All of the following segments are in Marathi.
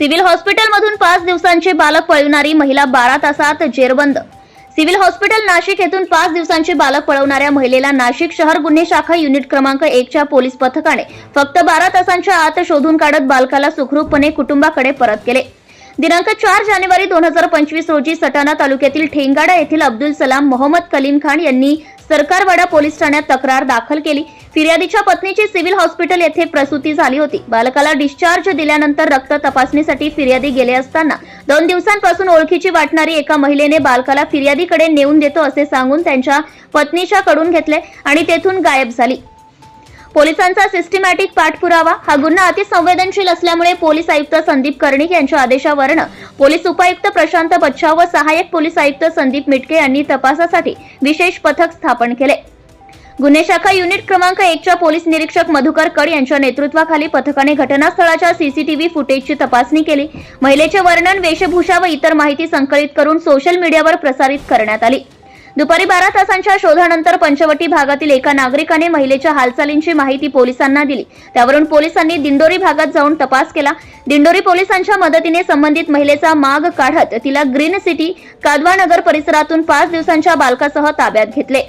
सिव्हिल हॉस्पिटलमधून पाच दिवसांचे बालक पळविणारी महिला बारा तासात जेरबंद. सिव्हिल हॉस्पिटल नाशिक येथून पाच दिवसांचे बालक पळवणाऱ्या महिलेला नाशिक शहर गुन्हे शाखा युनिट क्रमांक एकच्या पोलीस पथकाने फक्त बारा तासांच्या आत शोधून काढत बालकाला सुखरूपपणे कुटुंबाकडे परत केले. दिनांक चार जानेवारी दोन हजार पंचवीस रोजी सटाणा तालुक्यातील ठेंगाडा येथील अब्दुल सलाम मोहम्मद कलीम खान यांनी सरकारवाडा पोलीस ठाण्यात तक्रार दाखल केली. फिर्यादीच्या पत्नीची सिव्हिल हॉस्पिटल येथे प्रसूती झाली होती. बालकाला डिस्चार्ज दिल्यानंतर रक्त तपासणीसाठी फिर्यादी गेले असताना दोन दिवसांपासून ओळखीची वाटणारी एका महिलेने बालकाला फिर्यादीकडे नेऊन देतो असे सांगून त्यांच्या पत्नीच्या कडून घेतले आणि तेथून गायब झाली. पोलिसांचा सिस्टमॅटिक पाठपुरावा हा गुन्हा अतिसंवेदनशील असल्यामुळे पोलीस आयुक्त संदीप कर्णिक यांच्या आदेशावरनं पोलीस उपायुक्त प्रशांत बच्छाव व सहाय्यक पोलीस आयुक्त संदीप मिटके यांनी तपासासाठी विशेष पथक स्थापन केले. गुन्हे शाखा युनिट क्रमांक एकच्या पोलीस निरीक्षक मधुकर कड यांच्या नेतृत्वाखाली पथकाने घटनास्थळाच्या सीसीटीव्ही फुटेजची तपासणी केली. महिलेचे वर्णन वेशभूषा व इतर माहिती संकलित करून सोशल मीडियावर प्रसारित करण्यात आली. दुपारी बारा तासांच्या शोधानंतर पंचवटी भागातील एका नागरिकाने महिलेच्या हालचालींची माहिती पोलिसांना दिली. त्यावरून पोलिसांनी दिंडोरी भागात जाऊन तपास केला. दिंडोरी पोलिसांच्या मदतीने संबंधित महिलेचा माग काढत तिला ग्रीन सिटी कादवानगर परिसरातून पाच दिवसांच्या बालकासह ताब्यात घेतले.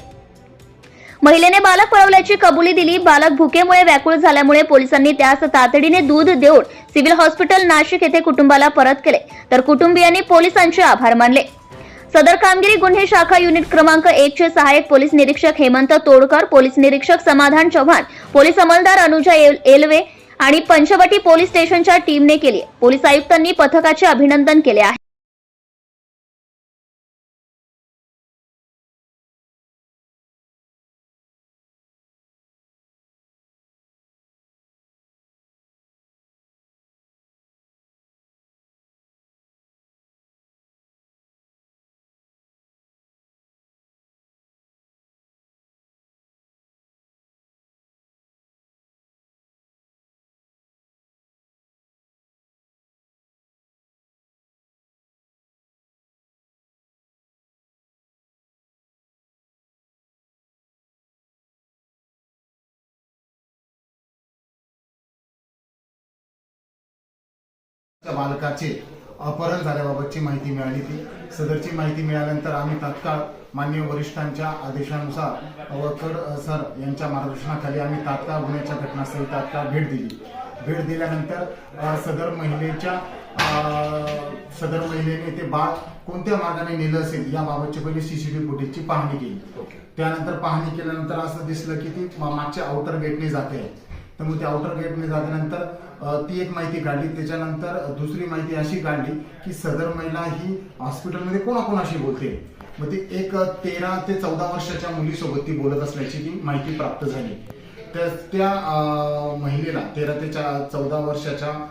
महिलेने बालक पळवल्याची कबुली दिली. बालक भुकेमुळे व्याकुळ झाल्यामुळे पोलिसांनी त्यास तातडीने दूध देऊन सिव्हिल हॉस्पिटल नाशिक येथे कुटुंबाला परत केले. तर कुटुंबियांनी पोलिसांचे आभार मानले. सदर कामगिरी गुन्हे शाखा युनिट क्रमांक एक चे सहाय्यक पोलीस निरीक्षक हेमंत तोडकर पोलीस निरीक्षक समाधान चव्हाण पोलीस अंमलदार अनुजा एल- एलवे आणि पंचवटी पोलीस स्टेशनच्या टीमने केली. पोलीस आयुक्तांनी पथकाचे अभिनंदन केले आहे. बालकाचे अपहरण झाल्याबाबतची माहिती मिळाली ती सदरची माहिती मिळाल्यानंतर आम्ही तात्काळ मान्य वरिष्ठांच्या आदेशानुसार वकर अ, सर यांच्या मार्गदर्शनाखाली आम्ही तात्काळ गुन्ह्याच्या घटनास्थळी तात्काळ भेट दिली. भेट दिल्यानंतर सदर महिलेच्या सदर महिलेने ते बाळ कोणत्या मार्गाने नेलं असेल याबाबतची पहिली सीसीटीव्ही फुटेजची पाहणी केली. त्यानंतर पाहणी केल्यानंतर असं दिसलं की ती मागच्या आउटर गेटने जाते. तर मग त्या आउटर गेटने जाल्यानंतर ती एक माहिती काढली. त्याच्यानंतर दुसरी माहिती अशी काढली की सदर महिला ही हॉस्पिटलमध्ये कोणाकोणाशी बोलते? मग ती एक तेरा ते चौदा वर्षाच्या मुलीसोबत ती बोलत असल्याची ती माहिती प्राप्त झाली. त्या त्या महिलेला तेरा ते चौदा वर्षाच्या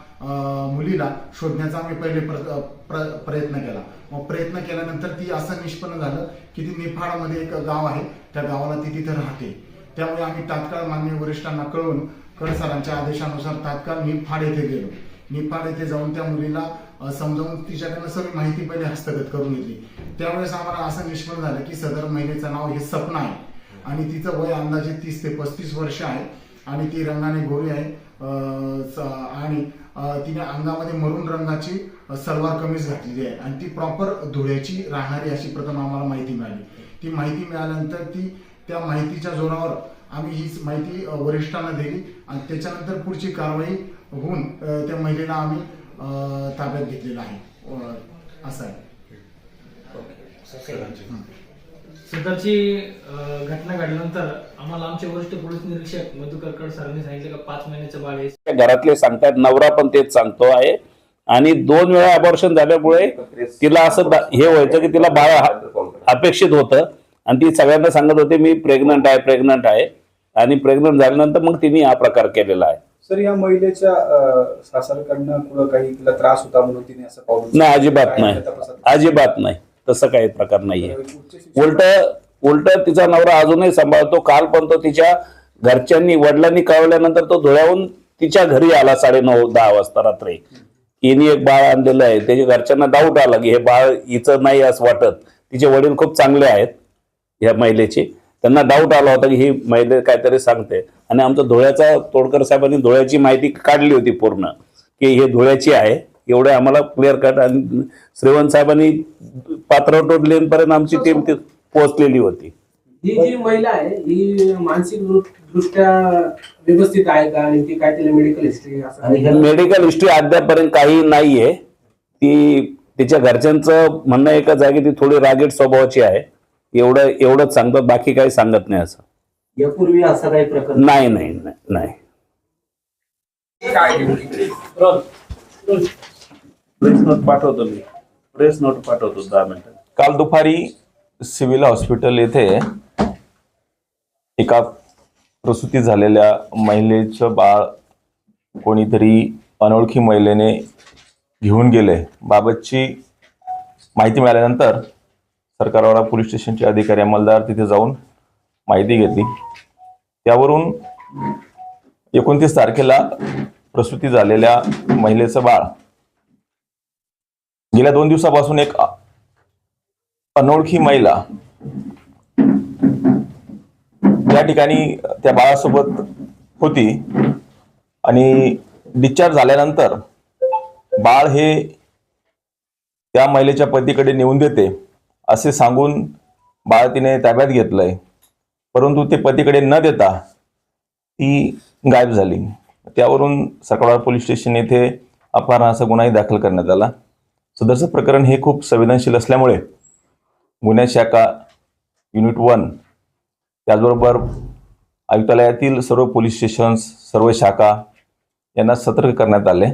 मुलीला शोधण्याचा आम्ही पहिले प्र- प्र- प्रयत्न केला. मग प्रयत्न केल्यानंतर ती असं निष्पन्न झालं की ती निफाडमध्ये एक गाव आहे. त्या गावाला ती तिथे राहते. त्यामुळे आम्ही तात्काळ मान्य वरिष्ठांना कळून कड सरांच्या आदेशानुसार तात्काळ निफाड येथे गेलो. निफाड येथे जाऊन त्या मुलीला समजावून तिच्याकडनं सगळी माहिती पहिले हस्तगत करून घेतली. त्यावेळेस आम्हाला असं निष्पन्न झालं की सदर महिलेचं नाव हे सपना आहे. आणि तिचं वय अंदाजे तीस ते पस्तीस वर्ष आहे. आणि ती रंगाने गोरी आहे. स- आणि तिने अंगामध्ये मरून रंगाची सलवार कमीज घातलेली आहे. आणि ती प्रॉपर धुळ्याची राहणारी अशी प्रथम आम्हाला माहिती मिळाली. ती माहिती मिळाल्यानंतर ती त्या माहितीच्या जोरावर आम्ही ही माहिती वरिष्ठांना दिली आणि त्याच्यानंतर पुढची कारवाई होऊन त्या महिलेला आम्ही ताब्यात घेतलेलं आहे. असं आहे. सदरची घटना घडल्यानंतर आम्हाला आमचे वरिष्ठ पोलीस निरीक्षक मधुकर कड सरांनी सांगितलं का पाच महिन्याचं बाळ आहे. घरातले सांगतायत नवरा पण तेच सांगतो आहे. आणि दोन वेळा अबॉर्शन झाल्यामुळे तिला असं हे व्हायचं की तिला बाळ अपेक्षित होतं. आणि ती सगळ्यांना सांगत होते मी प्रेग्नंट आहे प्रेग्नंट आहे. आणि प्रेग्नंट झाल्यानंतर मग तिने हा प्रकार केलेला आहे. सर या महिलेच्या सासरकडनं कुठं काही तिला त्रास होता म्हणून तिने असं पाऊल नाही अजिबात नाही? अजिबात नाही. तसं काही प्रकार नाहीये. उलट उलट तिचा नवरा अजूनही सांभाळतो. काल पण तो तिच्या घरच्यांनी वडिलांनी कळवल्यानंतर तो धुळ्याहून तिच्या घरी आला साडे नऊ दहा वाजता रात्री. हिने एक बाळ आणलेलं आहे. त्याच्या घरच्यांना डाऊट आला की हे बाळ हिचं नाही असं वाटत. तिचे वडील खूप चांगले आहेत ह्या महिलेचे. त्यांना डाऊट आला होता की ही महिला काहीतरी सांगते. आणि आमचा धुळ्याचा तोडकर साहेबांनी धुळ्याची माहिती काढली होती पूर्ण की हे धुळ्याची आहे एवढे आम्हाला क्लिअर कट आणि श्रीवंत साहेबांनी पात्र टोडलेपर्यंत आमची टीम ती पोहोचलेली होती. ही जी महिला आहे ही मानसिक दृष्ट्या व्यवस्थित आहे का? आणि ती काय तिला मेडिकल हिस्ट्री आणि मेडिकल हिस्ट्री अद्यापर्यंत काही नाहीये. ती तिच्या घरच्यांचं म्हणणं एकच आहे की ती थोडी रागीट स्वभावाची आहे. एवढं एवढंच सांगतात बाकी काही सांगत नाही असं. यापूर्वी असा काही प्रकार नाही नाही नाही, नाही. प्रेस नोट पाठवतो मी प्रेस नोट पाठवतो दहा मिनिटात काल दुपारी सिव्हिल हॉस्पिटल येथे एका प्रसूती झालेल्या महिलेचं बाळ कोणीतरी अनोळखी महिलेने घेऊन गेले. बाबतची माहिती मिळाल्यानंतर सरकारवाडा पोलीस स्टेशनचे अधिकारी अंमलदार तिथे जाऊन माहिती घेतली. त्यावरून एकोणतीस तारखेला प्रसूती झालेल्या महिलेचं बाळ गेल्या दोन दिवसापासून एक अनोळखी महिला त्या ठिकाणी त्या बाळासोबत होती आणि डिस्चार्ज झाल्यानंतर बाळ हे त्या महिलेच्या पतीकडे नेऊन देते. असे सांगून बाळ तिने ताब्यात घेतलंय. परंतु ते पतीकडे न देता ती गायब झाली. त्यावरून सकळवाड पोलीस स्टेशन येथे अपहरणाचा गुन्हाही दाखल करण्यात आला. सदरचं प्रकरण हे खूप संवेदनशील असल्यामुळे गुन्हे शाखा युनिट वन त्याचबरोबर आयुक्तालयातील सर्व पोलीस स्टेशन्स सर्व शाखा यांना सतर्क करण्यात आले.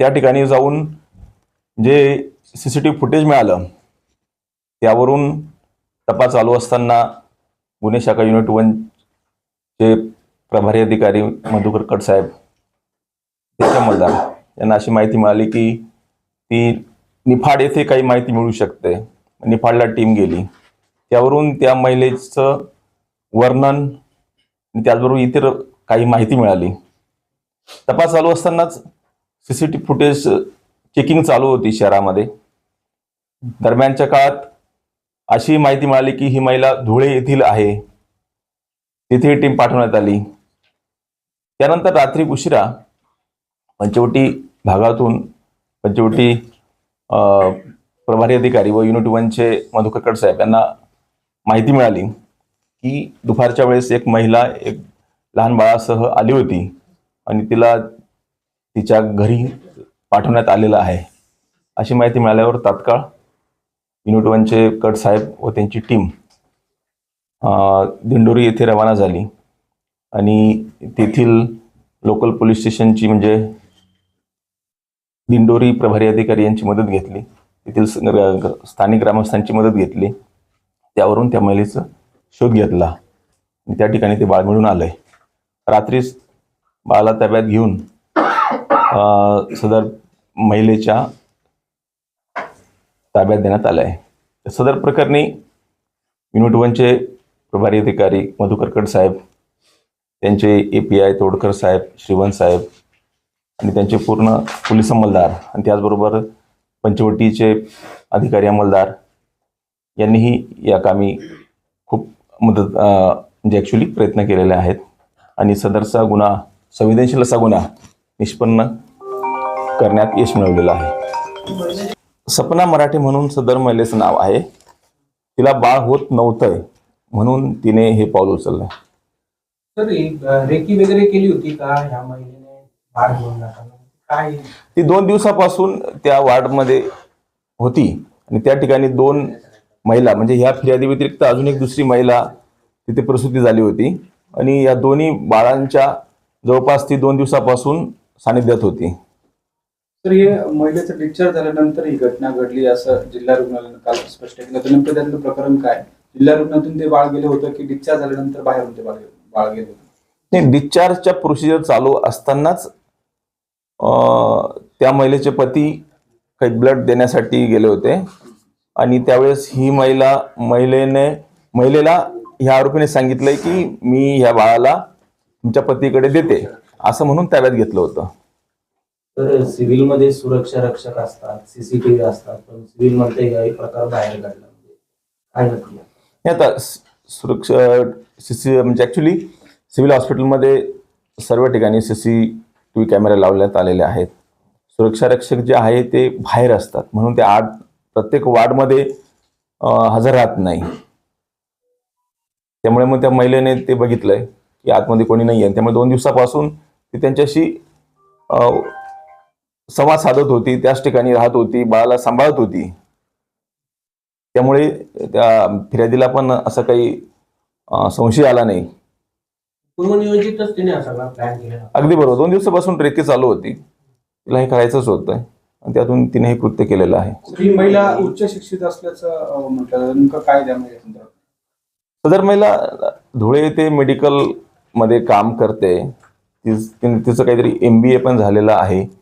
त्या ठिकाणी जाऊन जे C C T V footage मिळालं त्यावरून तपास चालू असताना गुन्हे शाखा युनिट वनचे प्रभारी अधिकारी मधुकर कट साहेब यांना अशी माहिती मिळाली की ती निफाड येथे काही माहिती मिळू शकते. निफाडला टीम गेली. त्यावरून त्या महिलेचं वर्णन त्याचबरोबर इतर काही माहिती मिळाली. तपास चालू असतानाच C C T footage checking चालू होती शहरामध्ये. दरम्यानच्या काळात अशी माहिती मिळाली की ही महिला धुळे येथील आहे. तिथे टीम पाठवण्यात आली. त्यानंतर रात्री उशिरा पंचवटी भागातून पंचवटी प्रभारी अधिकारी व युनिट वनचे मधुकर साहेब यांना माहिती मिळाली की दुपारच्या वेळेस एक महिला एक लहान बाळासह आली होती आणि तिला तिच्या घरी पाठवण्यात आलेलं आहे. अशी माहिती मिळाल्यावर तात्काळ युनिट वनचे कट साहेब व त्यांची टीम दिंडोरी येथे रवाना झाली. आणि तेथील लोकल पोलीस स्टेशनची म्हणजे दिंडोरी प्रभारी अधिकारी यांची मदत घेतली. तेथील स्थानिक ग्रामस्थांची मदत घेतली. त्यावरून त्या महिलेचा शोध घेतला. आणि त्या ठिकाणी ते बाळ मिळून आलंय. रात्रीच बाळाला ताब्यात घेऊन सदर महिलेच्या ताब्यात देण्यात आलं आहे सदर प्रकरणी युनिट वनचे प्रभारी अधिकारी मधुकरकट साहेब त्यांचे ए पी आय तोडकर साहेब श्रीवंत साहेब आणि त्यांचे पूर्ण पोलीस अंमलदार आणि त्याचबरोबर पंचवटीचे अधिकारी अंमलदार यांनीही या कामी खूप मदत म्हणजे ॲक्च्युली प्रयत्न केलेले आहेत. आणि सदरचा गुन्हा संवेदनशील असा गुन्हा निष्पन्न करण्यात यश मिळवलेलं आहे. सपना मराठे म्हणून सदर महिलेचं नाव आहे. तिला बाळ होत नव्हतंय म्हणून तिने हे पाऊल उचललं. तर अं, रेकी वगैरे केली होती का ह्या महिलेने बाळ घेऊन जाताना? काय? ती दोन दिवसापासून त्या वार्डमध्ये होती आणि त्या ठिकाणी दोन महिला म्हणजे ह्या फिर्यादी व्यतिरिक्त अजून एक दुसरी महिला तिथे प्रसूती झाली होती आणि या दोन्ही बाळांच्या जवळपास ती दोन दिवसापासून सानिध्यात होती. तर हे महिलेचं डिस्चार्ज झाल्यानंतर ही घटना घडली असं जिल्हा रुग्णालयानं काल स्पष्ट केलं. तर नेमकं त्यातलं प्रकरण काय? जिल्हा रुग्णातून ते बाळ गेलं होतं की डिस्चार्ज झाल्यानंतर बाहेरून ते बाळ बाळ गेलं होतं? नाही डिस्चार्जच्या प्रोसिजर चालू असतानाच त्या महिलेचे पती काही ब्लड देण्यासाठी गेले होते. आणि त्यावेळेस ही महिला महिलेने महिलेला ह्या आरोपीने सांगितलंय की मी ह्या बाळाला तुमच्या पतीकडे देते असं म्हणून ताब्यात घेतलं होतं. तर सिव्हिलमध्ये सुरक्षा रक्षक असतात सीसीटीव्ही असतात पण सिव्हिलमध्ये काही प्रकार बाहेर काढला. म्हणजे काय नक्की? हे आता सुरक्षा सीसी म्हणजे ऍक्च्युली सिव्हिल हॉस्पिटलमध्ये सर्व ठिकाणी सी सी टी व्ही कॅमेरे लावण्यात आलेले आहेत. सुरक्षा रक्षक जे आहे ते बाहेर असतात म्हणून ते आठ प्रत्येक वार्डमध्ये हजर राहत नाही. त्यामुळे मग त्या महिलेने ते बघितलंय की आतमध्ये कोणी नाही आहे त्यामुळे दोन दिवसापासून ते त्यांच्याशी संवाद साधत होती त्याच ठिकाणी राहत होती बाळाला सांभाळत होती. त्यामुळे त्या फिर्यादीला पण असं काही संशय आला नाही. पूर्वनियोजितच तिने सगळा प्लॅन केला. अगदी बरोबर. दोन दिवसापासून ट्रेकी चालू होती. तिला हे करायचंच होतं. आणि त्यातून तिने हे कृत्य केलेलं आहे. ही महिला उच्च शिक्षित असल्याचं अं, म्हटलं. नेमकं काय? सदर महिला धुळे येथे मेडिकलमध्ये काम करते. तिचं काहीतरी एम बी ए पण झालेलं आहे.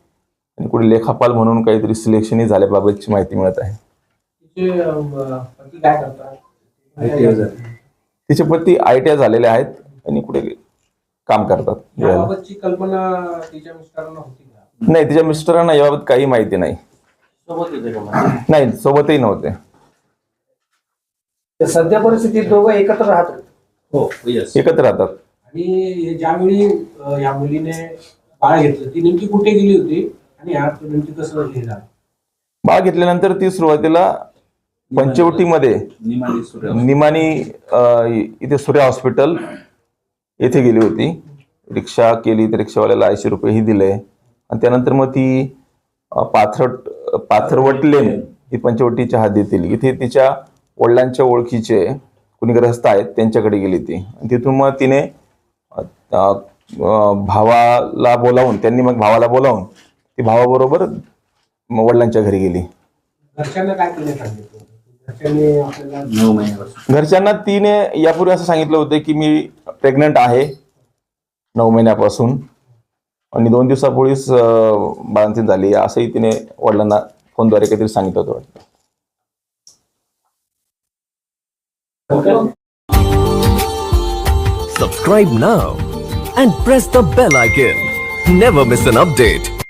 आणि कुठे लेखापाल म्हणून काहीतरी सिलेक्शनही झाल्याबाबतची माहिती मिळत आहे. तिचे पती आय टी आय झालेले आहेत आणि कुठे काम करतात धुळ्याला. याबाबतची कल्पना तिच्या मिस्टरांना होती का? नाही तिच्या मिस्टरांना याबाबत काही माहिती नाही. सोबत होते का मग? नाही सोबतही नव्हते. सध्या परिस्थितीत दोघं एकत्र राहतात हो येस एकत्र राहतात. आणि हे ज्यावेळी या मुलीने बाळ घेतलं ती नेमकी कुठे गेली होती? आणि कसं हे झालं? बाळ घेतल्यानंतर ती सुरुवातीला पंचवटीमध्ये निमानी इथे सूर्या हॉस्पिटल येथे गेली होती. रिक्षा केली तर रिक्षावाल्याला ऐंशी रुपयेही दिले. आणि त्यानंतर मग ती पाथरट पाथरवट लेन ही पंचवटीच्या हद्दीतील इथे तिच्या वडिलांच्या ओळखीचे कुणी ग्रस्त आहेत त्यांच्याकडे गेली ती. आणि तिथून मग तिने भावाला बोलावून त्यांनी मग भावाला बोलावून ती भावाबरोबर वडिलांच्या घरी गेली. घरच्यांना काय तिने सांगितलं घरच्यांनी आपल्याला नऊ महिन्यापासून घरच्यांना तिने यापूर्वी असं सांगितलं होतं की मी प्रेग्नंट आहे नऊ महिन्यापासून आणि दोन दिवसापूर्वीच बाळंतीण झाली. असंही तिने वडिलांना फोनद्वारे काहीतरी सांगितलं होतं वाटतं. Subscribe now and press the bell icon. Never miss an update.